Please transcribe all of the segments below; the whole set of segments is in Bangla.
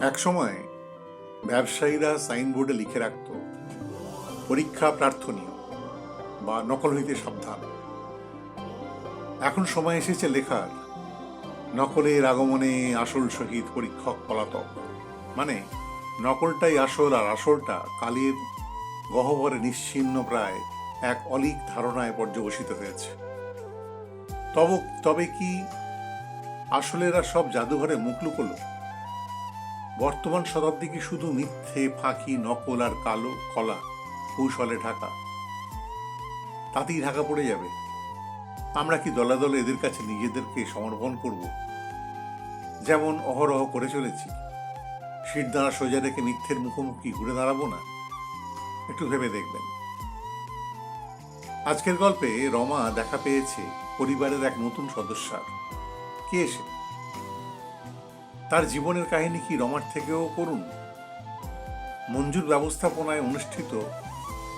এক সময় ব্যবসায়ীরা সাইনবোর্ডে লিখে রাখত, পরীক্ষা প্রার্থনীয় বা নকল হইতে সাবধান। এখন সময় এসেছে লেখার, নকলের আগমনে আসল সহিত পরীক্ষক পলাতক। মানে নকলটাই আসল আর আসলটা কালের গহ্বরে নিশ্চিহ্ন প্রায় এক অলিক ধারণায় পর্যবসিত হয়েছে। তব, তবে কি আসলেরা সব জাদুঘরে মুখ লুকোলো? বর্তমান শতাব্দী কি শুধু মিথ্যে, ফাঁকি, নকল আর কালো কলা কৌশলে ঢাকা? তাতেই ঢাকা পড়ে যাবে। আমরা কি দলে দলে এদের কাছে নিজেদেরকে সমর্পণ করব? যেমন অহরহ করে চলেছি। শিরদাঁড়া সোজা রেখে মিথ্যের মুখোমুখি ঘুরে দাঁড়াবো না? একটু ভেবে দেখবেন। আজকের গল্পে রমা দেখা পেয়েছে পরিবারের এক নতুন সদস্যার। কে এসে তার জীবনের কাহিনী কি রমার থেকেও করুন? মঞ্জুর ব্যবস্থাপনায় অনুষ্ঠিত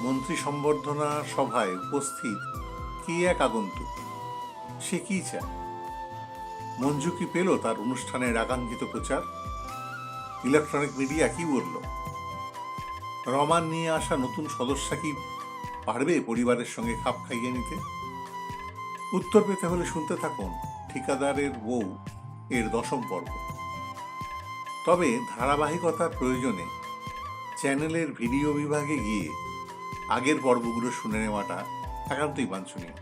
মন্ত্রী সম্বর্ধনা সভায় উপস্থিত কে এক আগন্তুক? সে কি চায়? মঞ্জু কি পেল তার অনুষ্ঠানের আকাঙ্ক্ষিত প্রচার? ইলেকট্রনিক মিডিয়া কি বলল? রমান নিয়ে আসা নতুন সদস্যা কি পারবে পরিবারের সঙ্গে খাপ খাইয়ে নিতে? উত্তর পেতে হলে শুনতে থাকুন ঠিকাদারের বউ এর দশম পর্ব। তবে ধারাবাহিকতার প্রয়োজনে চ্যানেলের ভিডিও বিভাগে গিয়ে আগের পর্বগুলো শুনে নেওয়াটা একান্তই বাঞ্ছনীয়।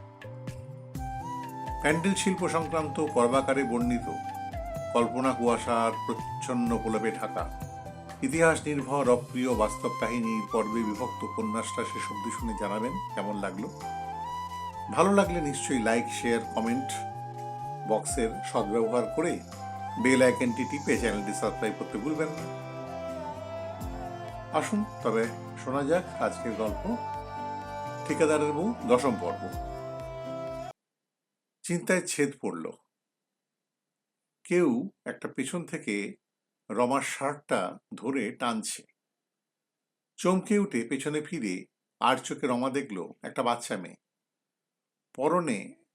প্যান্ডেল শিল্প সংক্রান্ত পর্বাকারে বর্ণিত কল্পনা কুয়াশার প্রচ্ছন্ন প্রলেপে ঢাকা, ইতিহাস নির্ভর অপ্রিয় বাস্তব কাহিনীর পর্বে বিভক্ত উপন্যাসটা শেষ অব্দি শুনে জানাবেন, কেমন লাগল? ভালো লাগলে নিশ্চয়ই লাইক শেয়ার কমেন্ট বক্সের সদ্ব্যবহার করে বেল আইকনটি টিপে চ্যানেলটি সাবস্ক্রাইব করতে ভুলবেন না। আসুন, তবে শোনা যাক আজকের গল্প। ঠিকাদারের বউ, দশম পর্ব। চিন্তায় ছেদ পড়ল। কেউ একটা পেছন থেকে রমার শার্টটা ধরে টানছে। চমকে উঠে পেছনে ফিরে আর চোখে রমা দেখল একটা বাচ্চা মেয়ে। পরনে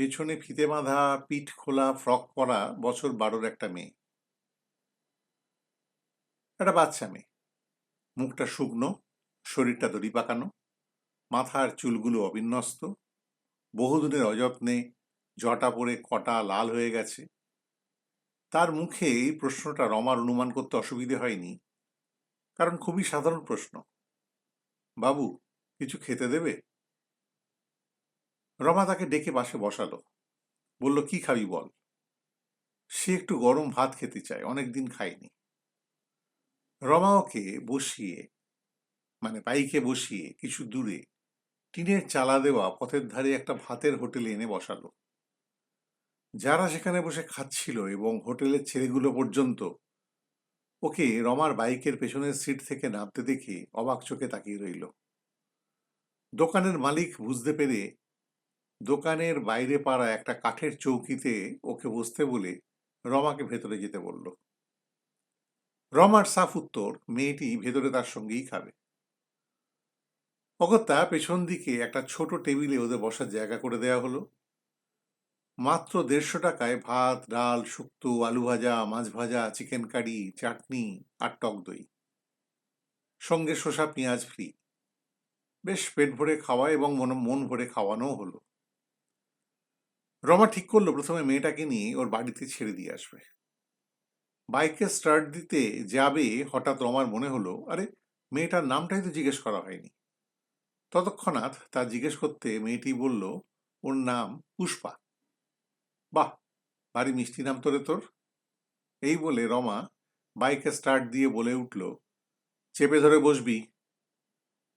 পেছনে ফিতে বাঁধা, পিঠ খোলা, ফ্রক পরা বছর বারোর একটা মেয়ে। একটা বাচ্চা মেয়ে। মুখটা শুকনো, শরীরটা দড়ি পাকানো, মাথার চুলগুলো অবিন্যস্ত, বহুদিনের অযত্নে জটা পড়ে কটা লাল হয়ে গেছে। তার মুখে এই প্রশ্নটা রমার অনুমান করতে অসুবিধে হয়নি, কারণ খুবই সাধারণ প্রশ্ন। বাবু, কিছু খেতে দেবে? রমা তাকে ডেকে পাশে বসালো। বলল, কি খাবি বল? সে একটু গরম ভাত খেতে চায়, অনেকদিন খায়নি। রমা ওকে বসিয়ে মানে বাইকে বসিয়ে কিছু দূরে টিনের চালা দেওয়া পথের ধারে একটা ভাতের হোটেলে এনে বসালো। যারা সেখানে বসে খাচ্ছিল এবং হোটেলের ছেলেগুলো পর্যন্ত, ওকে রমার বাইকের পেছনের সিট থেকে নামতে দেখে অবাক চোখে তাকিয়ে রইল। দোকানের মালিক বুঝতে পেরে দোকানের বাইরে পাড়া একটা কাঠের চৌকিতে ওকে বসতে বলে রমাকে ভেতরে যেতে বলল। রমার সাফ উত্তর, মেয়েটি ভেতরে তার সঙ্গেই খাবে। অগত্যা পেছন দিকে একটা ছোট টেবিলে ওদের বসার জায়গা করে দেওয়া হলো। মাত্র দেড়শো টাকায় ভাত, ডাল, শুক্তো, আলু ভাজা, মাছ ভাজা, চিকেন কারি, চাটনি আর টক দই। সঙ্গে শসা, পেঁয়াজ ফ্রি। বেশ পেট ভরে খাওয়া এবং মন মন ভরে খাওয়ানোও হলো। রমা ঠিক করল প্রথমে মেয়েটাকে নিয়ে ওর বাড়িতে ছেড়ে দিয়ে আসবে। বাইকে স্টার্ট দিতে যাবে হঠাৎ রমার মনে হলো, আরে, মেয়েটার নামটাই তো জিজ্ঞেস করা হয়নি। ততক্ষণাৎ তা জিজ্ঞেস করতে মেয়েটি বলল, ওর নাম পুষ্পা। বাহ, ভারী মিষ্টি নাম তোরে তোর। এই বলে রমা বাইকে স্টার্ট দিয়ে বলে উঠল, চেপে ধরে বসবি।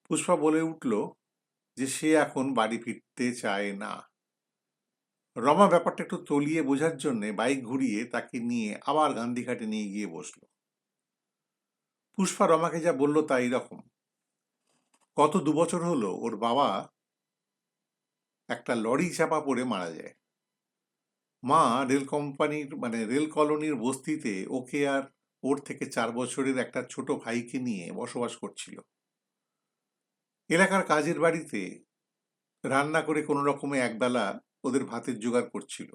পুষ্পা বলে উঠল যে সে এখন বাড়ি ফিরতে চায় না। রমা ব্যাপারটা একটু তলিয়ে বোঝার জন্যে বাইক ঘুরিয়ে তাকে নিয়ে আবার গান্ধীঘাটে নিয়ে গিয়ে বসল। পুষ্পা রমাকে যা বলল তা রকম। গত দু বছর হলো ওর বাবা একটা লরি চাপা পড়ে মারা যায়। মা রেল কোম্পানির মানে রেল কলোনির বস্তিতে ওকে আর ওর থেকে চার বছরের একটা ছোট ভাইকে নিয়ে বসবাস করছিল। এলাকার কাজের বাড়িতে রান্না করে কোনো রকমে একবেলা ওদের ভাতের জোগাড় করছিল।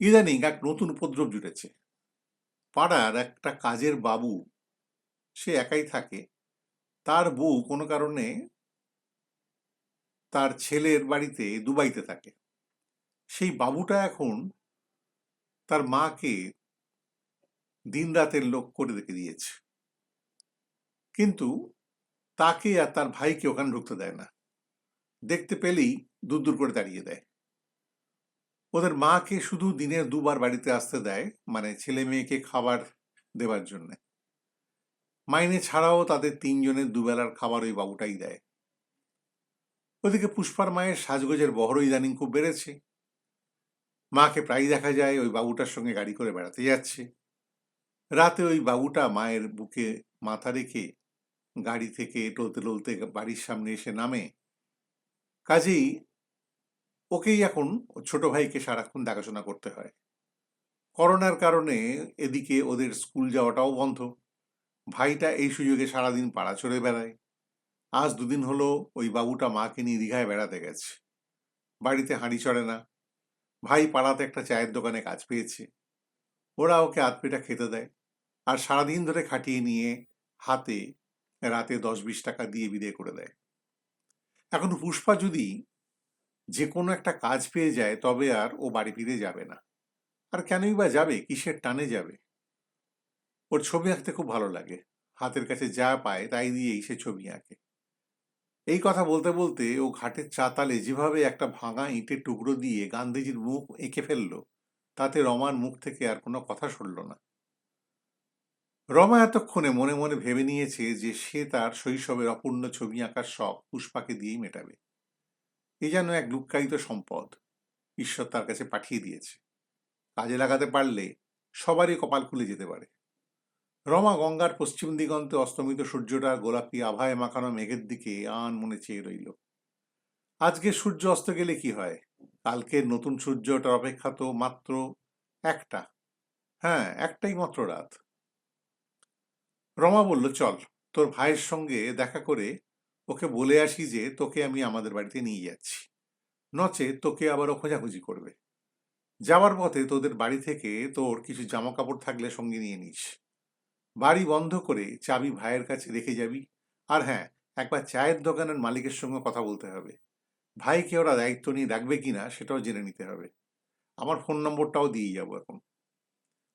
ইদানিং এক নতুন উপদ্রব জুটেছে। পাড়ার একটা কাজের বাবু, সে একাই থাকে। তার বউ কোনো কারণে তার ছেলের বাড়িতে দুবাইতে থাকে। সেই বাবুটা এখন তার মাকে দিন রাতের লোক করে রেখে দিয়েছে। কিন্তু তাকে আর তার ভাইকে ওখানে ঢুকতে দেয় না। দেখতে পেলেই দূর দূর করে দাঁড়িয়ে দেয়। ওদের মাকে শুধু দিনের দুবার বাড়িতে আসতে দেয় মানে ছেলে মেয়েকে খাবার দেওয়ার জন্য। মাইনে ছাড়াও তাদের তিনজনের দুবেলার খাবার ওই বাবুটাই দেয়। ওদিকে পুষ্পার মায়ের সাজগোজের বহর ইদানিং খুব বেড়েছে। মাকে প্রায় দেখা যায় ওই বাবুটার সঙ্গে গাড়ি করে বেড়াতে যাচ্ছে। রাতে ওই বাবুটা মায়ের বুকে মাথা রেখে গাড়ি থেকে টলতে টলতে বাড়ির সামনে এসে নামে। কাজেই ওকেই এখন ছোট ভাইকে সারাক্ষণ দেখাশোনা করতে হয়। করোনার কারণে এদিকে ওদের স্কুল যাওয়াটাও বন্ধ। ভাইটা এই সুযোগে সারাদিন পাড়া চড়ে বেড়ায়। আজ দুদিন হলো ওই বাবুটা মাকে নিয়ে দীঘায় বেড়াতে গেছে। বাড়িতে হাঁড়ি চড়ে না। ভাই পাড়াতে একটা চায়ের দোকানে কাজ পেয়েছে। ওরা ওকে আধপেটা খেতে দেয় আর সারাদিন ধরে খাটিয়ে নিয়ে হাতে রাতে দশ বিশ টাকা দিয়ে বিদায় করে দেয়। এখন পুষ্পা যদি যে কোনো একটা কাজ পেয়ে যায়, তবে আর ও বাড়ি ফিরে যাবে না। আর কেনই বা যাবে? কিসের টানে যাবে? ওর ছবি আঁকতে খুব ভালো লাগে। হাতের কাছে যা পায় তাই দিয়েই সে ছবি আঁকে। এই কথা বলতে বলতে ও ঘাটের চাতালে যেভাবে একটা ভাঙা ইঁটের টুকরো দিয়ে গান্ধীজির মুখ এঁকে ফেলল, তাতে রমার মুখ থেকে আর কোনো কথা শুনল না। রমা এতক্ষণে মনে মনে ভেবে নিয়েছে যে সে তার শৈশবের অপূর্ণ ছবি আঁকার শখ পুষ্পাকে দিয়েই মেটাবে। এ যেন এক লুক্কায়িত সম্পদ ঈশ্বর তার কাছে পাঠিয়ে দিয়েছে। কাজে লাগাতে পারলে সবারই কপাল খুলে যেতে পারে। রমা গঙ্গার পশ্চিম দিগন্তে অস্তমিত সূর্যটা গোলাপি আভায় মাখানো মেঘের দিকে আন মনে চেয়ে রইল। আজকে সূর্য অস্ত গেলে কি হয়? কালকের নতুন সূর্যটার অপেক্ষা তো মাত্র একটা। হ্যাঁ একটাই মাত্র রাত। রমা বলল, চল, তোর ভাইয়ের সঙ্গে দেখা করে ওকে বলে আসি যে, তোকে আমি আমাদের বাড়িতে নিয়ে যাচ্ছি। নচে তোকে আবারও খোঁজাখুঁজি করবে। যাওয়ার পথে তোদের বাড়ি থেকে তোর কিছু জামা কাপড় থাকলে সঙ্গে নিয়ে নিস। বাড়ি বন্ধ করে চাবি ভাইয়ের কাছে রেখে যাবি। আর হ্যাঁ একবার চায়ের দোকানের মালিকের সঙ্গে কথা বলতে হবে। ভাইকে ওরা দায়িত্ব নিয়ে রাখবে কিনা সেটাও জেনে নিতে হবে। আমার ফোন নম্বরটাও দিয়ে যাব এখন।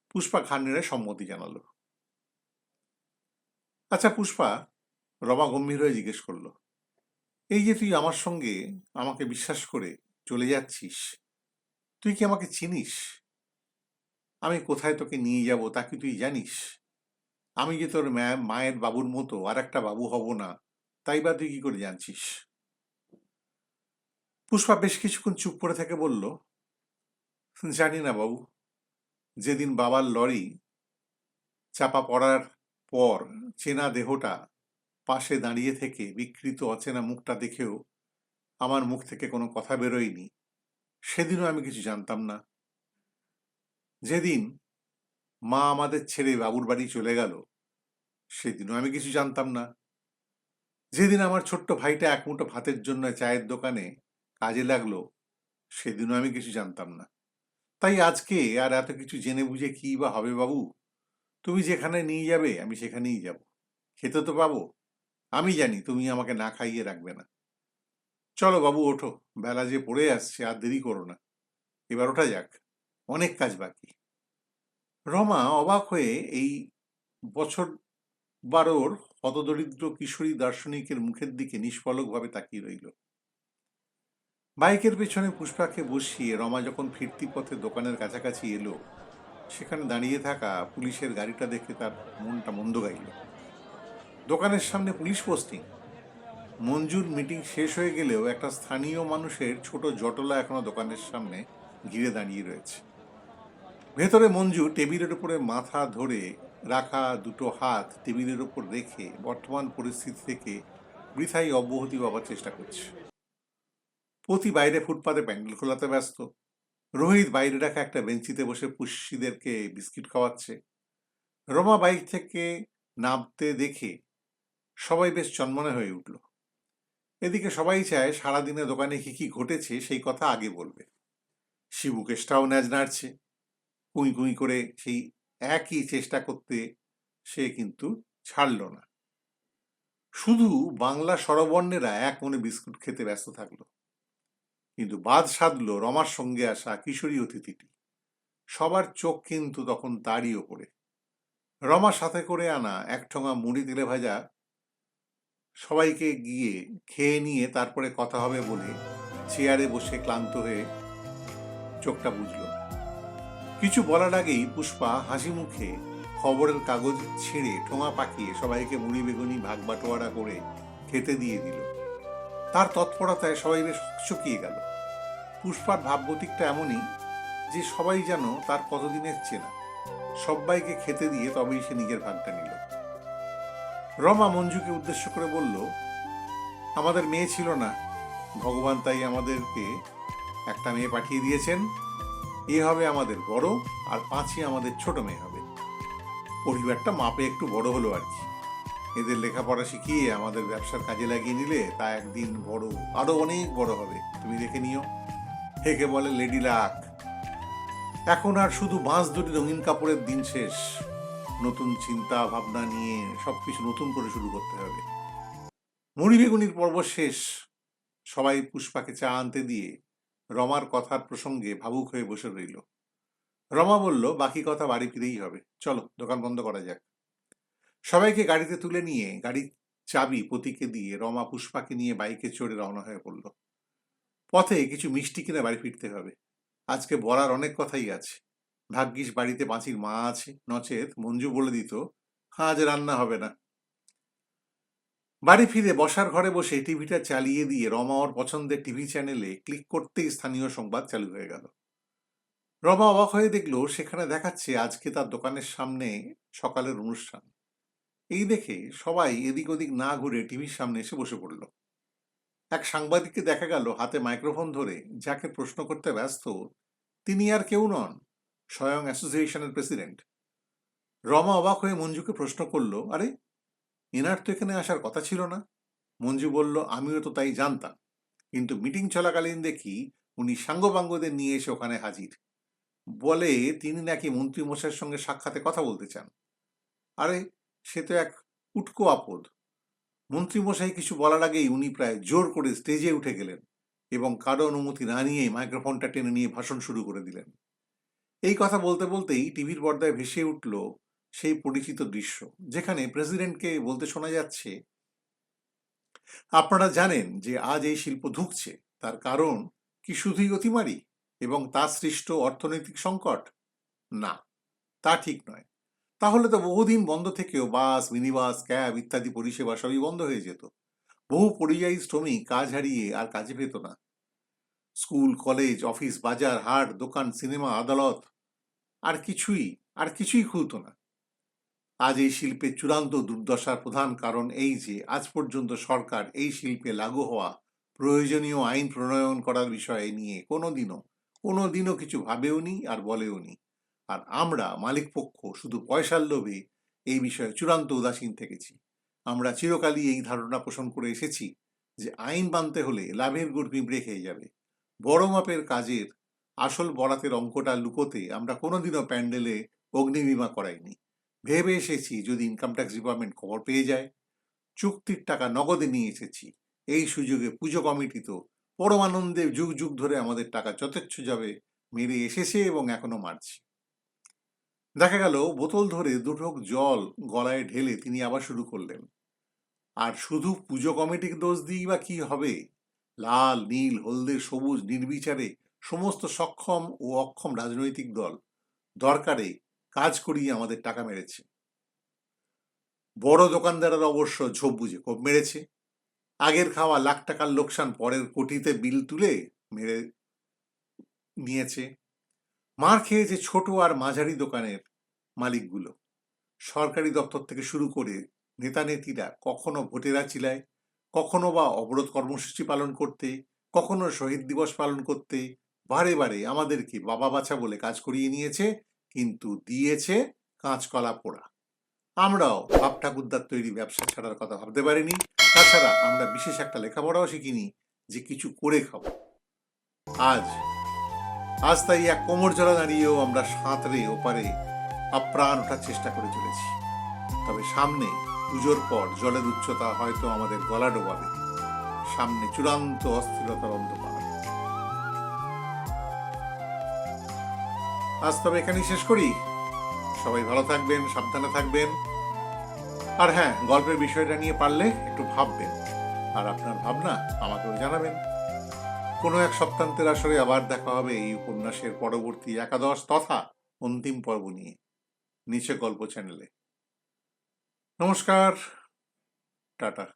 পুষ্পা খান্নেরা সম্মতি জানালো। আচ্ছা পুষ্পা রমা গম্ভীর হয়ে জিজ্ঞেস করল, এই যে তুই আমার সঙ্গে আমাকে বিশ্বাস করে চলে যাচ্ছিস, তুই কি আমাকে চিনিস? আমি কোথায় তোকে নিয়ে যাব তা কি তুই জানিস? আমি যে তোর ম্যা- মায়ের বাবুর মতো আর একটা বাবু হব না, তাই বা তুই কি করে জানছিস? পুষ্পা বেশ কিছুক্ষণ চুপ করে থেকে বলল, জানি না বাবু, যেদিন বাবার লরি চাপা পড়ার পর চেনা দেহটা পাশে দাঁড়িয়ে থেকে বিকৃত অচেনা মুখটা দেখেও আমার মুখ থেকে কোনো কথা বেরোয়নি। সেদিনও আমি কিছু জানতাম না। যেদিন মা আমাদের ছেড়ে বাবুর বাড়ি চলে গেল, সেদিনও আমি কিছু জানতাম না। যেদিন আমার ছোট্ট ভাইটা এক মুঠো ভাতের জন্য চায়ের দোকানে কাজে লাগল, সেদিনও আমি কিছু জানতাম না। তাই আজকে আর এত কিছু জেনে বুঝে কি বা হবে বাবু? তুমি যেখানে নিয়ে যাবে, আমি সেখানেই যাব। খেতে তো পাবো। আমি জানি তুমি আমাকে না খাইয়ে রাখবে না। চলো বাবু, ওঠো। বেলা যে পড়ে আসছে, আর দেরি করো না। এবার ওঠা যাক, অনেক কাজ বাকি। রমা অবাক হয়ে এই বছর বারোর হতদরিদ্র কিশোরী দার্শনিকের মুখের দিকে নিষ্ফলকভাবে তাকিয়ে রইল। বাইকের পেছনে পুষ্পাকে বসিয়ে রমা যখন ফিরতি পথে দোকানের কাছাকাছি এলো, সেখানে দাঁড়িয়ে থাকা পুলিশের গাড়িটা দেখে তার মনটা মন্দ গাইল। দোকানের সামনে পুলিশ পোস্টিং মঞ্জুর মিটিং শেষ হয়ে গেলেও একটা স্থানীয় মানুষের ছোট জটলা এখনও দোকানের সামনে ঘিরে দাঁড়িয়ে রয়েছে। ভেতরে মঞ্জু টেবিলের উপরে মাথা ধরে রাখা দুটো হাত টেবিলের উপর রেখে বর্তমান পরিস্থিতি থেকে বৃথাই অব্যাহতি পাওয়ার চেষ্টা করছে। প্রতি বাইরে ফুটপাতে প্যান্ডেল খোলাতে ব্যস্ত। রোহিত বাইরে রাখা একটা বেঞ্চিতে বসে পুষ্যিদেরকে বিস্কিট খাওয়াচ্ছে। রমা বাইক থেকে নামতে দেখে সবাই বেশ চন্মনে হয়ে উঠল। এদিকে সবাই চায় সারাদিনে দোকানে কি কি ঘটেছে সেই কথা আগে বলবে। শিবুকেশটাও ন্যাজ নাড়ছে। কুঁই কুঁই করে সেই একই চেষ্টা করতে সে কিন্তু ছাড়ল না। শুধু বাংলা স্বরবর্ণেরা এক মনে বিস্কুট খেতে ব্যস্ত থাকল। কিন্তু বাদ সাধলো রমার সঙ্গে আসা কিশোরী অতিথিটি। সবার চোখ কিন্তু তখন তারই ওপরে। রমা সাথে করে আনা এক ঠোঙা মুড়ি তেলে ভাজা সবাইকে গিয়ে খেয়ে নিয়ে তারপরে কথা হবে বলে চেয়ারে বসে ক্লান্ত হয়ে চোখটা বুঝল কিছু বলার আগেই পুষ্পা হাসি মুখে খবরের কাগজ ছিঁড়ে ঠোঙা পাকিয়ে সবাইকে মুড়ি বেগুনি, ভাগ বাটোয়ারা করে খেতে দিয়ে দিল। তার তৎপরতায় সবাই বেশ চকিয়ে গেল। পুষ্পার ভাবগতিকটা এমনই যে সবাই যেন তার কতদিনের চেনা। সবাইকে খেতে দিয়ে তবেই সে নিজের ভাগটা নিল। রমা মঞ্জুকে উদ্দেশ্য করে বলল, আমাদের মেয়ে ছিল না। ভগবান তাই আমাদেরকে একটা মেয়ে পাঠিয়ে দিয়েছেন। এ হবে আমাদের বড় আর পাঁচই আমাদের ছোট মেয়ে হবে। পরিবারটা মাপে একটু বড় হলো আর কি। এদের লেখাপড়া শিখিয়ে আমাদের ব্যবসার কাজে লাগিয়ে নিলে তা একদিন বড় আরও অনেক বড় হবে। তুমি দেখে নিও। হেকে বলে লেডি লাক। এখন আর শুধু বাঁশ দুটি রঙিন কাপড়ের দিন শেষ। নতুন চিন্তা ভাবনা নিয়ে সব কিছু নতুন করে শুরু করতে হবে। মুড়ি বেগুনির পর্ব শেষ। সবাই পুষ্পাকে চা আনতে দিয়ে রমার কথার প্রসঙ্গে ভাবুক হয়ে বসে রইল। রমা বলল, বাকি কথা বাড়ি ফিরেই হবে। চলো, দোকান বন্ধ করা যাক। সবাইকে গাড়িতে তুলে নিয়ে গাড়ির চাবি পতিকে দিয়ে রমা পুষ্পাকে নিয়ে বাইকে চড়ে রওনা হয়ে পড়ল। পথে কিছু মিষ্টি কিনে বাড়ি ফিরতে হবে। আজকে বলার অনেক কথাই আছে। ভাগ্যিস বাড়িতে পাঁচির মা আছে, নচেত মঞ্জু বলে দিত, আজ রান্না হবে না। বাড়ি ফিরে বসার ঘরে বসে টিভিটা চালিয়ে দিয়ে রমা ওর পছন্দের টিভি চ্যানেলে ক্লিক করতেই স্থানীয় সংবাদ চালু হয়ে গেল। রমা অবাক হয়ে দেখল, সেখানে দেখাচ্ছে আজকে তার দোকানের সামনে সকালের অনুষ্ঠান। এই দেখে সবাই এদিক ওদিক না ঘুরে টিভির সামনে এসে বসে পড়ল। এক সাংবাদিককে দেখা গেল, হাতে মাইক্রোফোন ধরে, যাকে প্রশ্ন করতে ব্যস্ত, তিনি আর কেউ নন? স্বয়ং অ্যাসোসিয়েশনের প্রেসিডেন্ট। রমা অবাক হয়ে মঞ্জুকে প্রশ্ন করল, আরে, এনার তো এখানে আসার কথা ছিল না। মঞ্জু বলল, আমিও তো তাই জানতাম। কিন্তু মিটিং চলাকালীন দেখি উনি সাঙ্গপাঙ্গদের নিয়ে এসে ওখানে হাজির। বলে তিনি নাকি মন্ত্রী মশাইয়ের সঙ্গে সাক্ষাতে কথা বলতে চান। আরে, সে তো এক উটকো আপদ। মন্ত্রী মশাই কিছু বলার আগেই উনি প্রায় জোর করে স্টেজে উঠে গেলেন এবং কারও অনুমতি না নিয়েই মাইক্রোফোনটা টেনে নিয়ে ভাষণ শুরু করে দিলেন। এই কথা বলতে বলতেই টিভির পর্দায় ভেসে উঠল সেই পরিচিত দৃশ্য, যেখানে প্রেসিডেন্টকে বলতে শোনা যাচ্ছে, আপনারা জানেন যে আজ এই শিল্প ধুঁকছে। তার কারণ কি শুধুই অতিমারি এবং তার সৃষ্ট অর্থনৈতিক সংকট? না, তা ঠিক নয়। তাহলে তো বহুদিন বন্ধ থেকেও বাস, মিনিবাস, ক্যাব ইত্যাদি পরিষেবা সবই বন্ধ হয়ে যেত। বহু পরিযায়ী শ্রমিক কাজ হারিয়ে আর কাজে পেত না। স্কুল, কলেজ, অফিস, বাজার, হাট, দোকান, সিনেমা, আদালত। আর কিছুই আর কিছুই খুলতো না। আজ এই শিল্পের চূড়ান্ত দুর্দশার প্রধান কারণ এই যে, আজ পর্যন্ত সরকার এই শিল্পে লাগু হওয়া প্রয়োজনীয় আইন প্রণয়ন করার বিষয়ে নিয়ে কোনোদিনও কোনোদিনও কিছু ভাবেওনি আর বলেওনি আর আমরা, মালিকপক্ষ, শুধু পয়সার লোভে এই বিষয়ে চূড়ান্ত উদাসীন থেকেছি। আমরা চিরকালই এই ধারণা পোষণ করে এসেছি যে, আইন বানতে হলে লাভের গুড় পিঁপড়ে যাবে। বড় মাপের কাজের আসল বরাতের অঙ্কটা লুকোতে আমরা কোনোদিনও প্যান্ডেলে অগ্নিবীমা করাইনি। ভেবে এসেছি যদি ইনকাম ট্যাক্স ডিপার্টমেন্ট খবর পেয়ে যায়। চুক্তির টাকা নগদে নিয়ে এসেছি। এই সুযোগে পুজো কমিটি তো পরমানন্দে যুগ যুগ ধরে আমাদের টাকা যথেচ্ছ যাবে মেরে এসেছে এবং এখনও মারছে। দেখা গেল বোতল ধরে দুঠোক জল গলায় ঢেলে তিনি আবার শুরু করলেন। আর শুধু পুজো কমিটির দোষ দিই বা কি হবে? লাল, নীল, হলদে, সবুজ, নির্বিচারে সমস্ত সক্ষম ও অক্ষম রাজনৈতিক দল দরকারে কাজ করিয়ে আমাদের টাকা মেরেছে। বড় দোকানদাররা অবশ্য ঝোপ বুঝে কোপ মেরেছে। আগের খাওয়া লাখ টাকার লোকসান পরের কোটিতে বিল তুলে মেরে নিয়েছে। মার খেয়েছে ছোট আর মাঝারি দোকানের মালিকগুলো। সরকারি দপ্তর থেকে শুরু করে নেতা নেত্রীরা কখনো ভোটেরা চিলায় কখনো বা অবরোধ কর্মসূচি পালন করতে, কখনো শহীদ দিবস পালন করতে, বারে বারে আমাদেরকে বাবা বাছা বলে কাজ করিয়ে নিয়েছে, কিন্তু দিয়েছে কাঁচকলা পোড়া। আমরাও বাপ ঠাকুরদার তৈরি ব্যবসা ছাড়ার কথা ভাবতে পারিনি। তাছাড়া আমরা বিশেষ একটা লেখাপড়াও শিখিনি যে কিছু করে খাব। আজ আজ তাই এক কোমর জলা দাঁড়িয়েও আমরা সাঁতরে ওপারে আপ্রাণ ওঠার চেষ্টা করে চলেছি। তবে সামনে পুজোর পর জলের উচ্চতা হয়তো আমাদের গলা ডোবাবে। সামনে চূড়ান্ত অস্থিরতার অন্ধকার। আজ তবে এখানেই শেষ করি। সবাই ভালো থাকবেন, সাবধানে থাকবেন। আর হ্যাঁ গল্পের বিষয়টা নিয়ে পারলে একটু ভাববেন। আর আপনার ভাবনা আমাকেও জানাবেন। কোনো এক সপ্তান্তের আসরে আবার দেখা হবে এই উপন্যাসের পরবর্তী একাদশ তথা অন্তিম পর্ব নিয়ে। নিচে গল্প চ্যানেলে। নমস্কার, tata.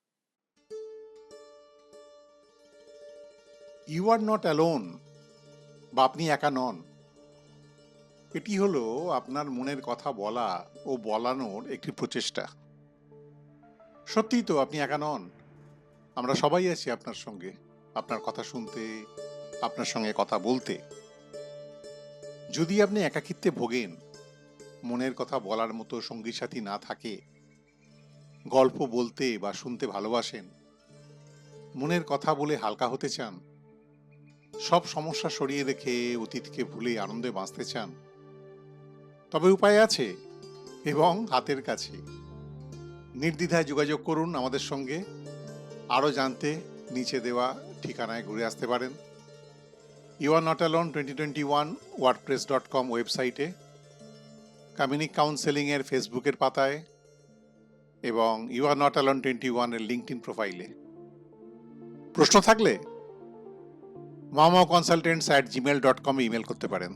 You are not alone বা আপনি একা নন। এটি হলো আপনার মনের কথা বলা ও বলানোর একটি প্রচেষ্টা। সত্যিই তো আপনি একা নন। আমরা সবাই আছি আপনার সঙ্গে, আপনার কথা শুনতে, আপনার সঙ্গে কথা বলতে। যদি আপনি একাকিত্বে ভোগেন, মনের কথা বলার মতো সঙ্গী সাথী না থাকে গল্প বলতে বা শুনতে ভালোবাসেন, মনের কথা বলে হালকা হতে চান, সব সমস্যা সরিয়ে রেখে অতীতকে ভুলে আনন্দে বাঁচতে চান, তবে উপায় আছে এবং হাতের কাছে। নির্দ্বিধায় যোগাযোগ করুন আমাদের সঙ্গে, আরও জানতে নিচে দেওয়া ঠিকানায় ঘুরে আসতে পারেন। You are not alone twenty twenty one WordPress dot com ওয়েবসাইটে কমিউনিক কাউন্সেলিংয়ের ফেসবুকের পাতায় এবং you are not alone twenty ওয়ানের লিঙ্কড ইন প্রোফাইলে প্রশ্ন থাকলে মামা কনসালটেন্টস অ্যাট জিমেল ডট কমে ইমেল করতে পারেন।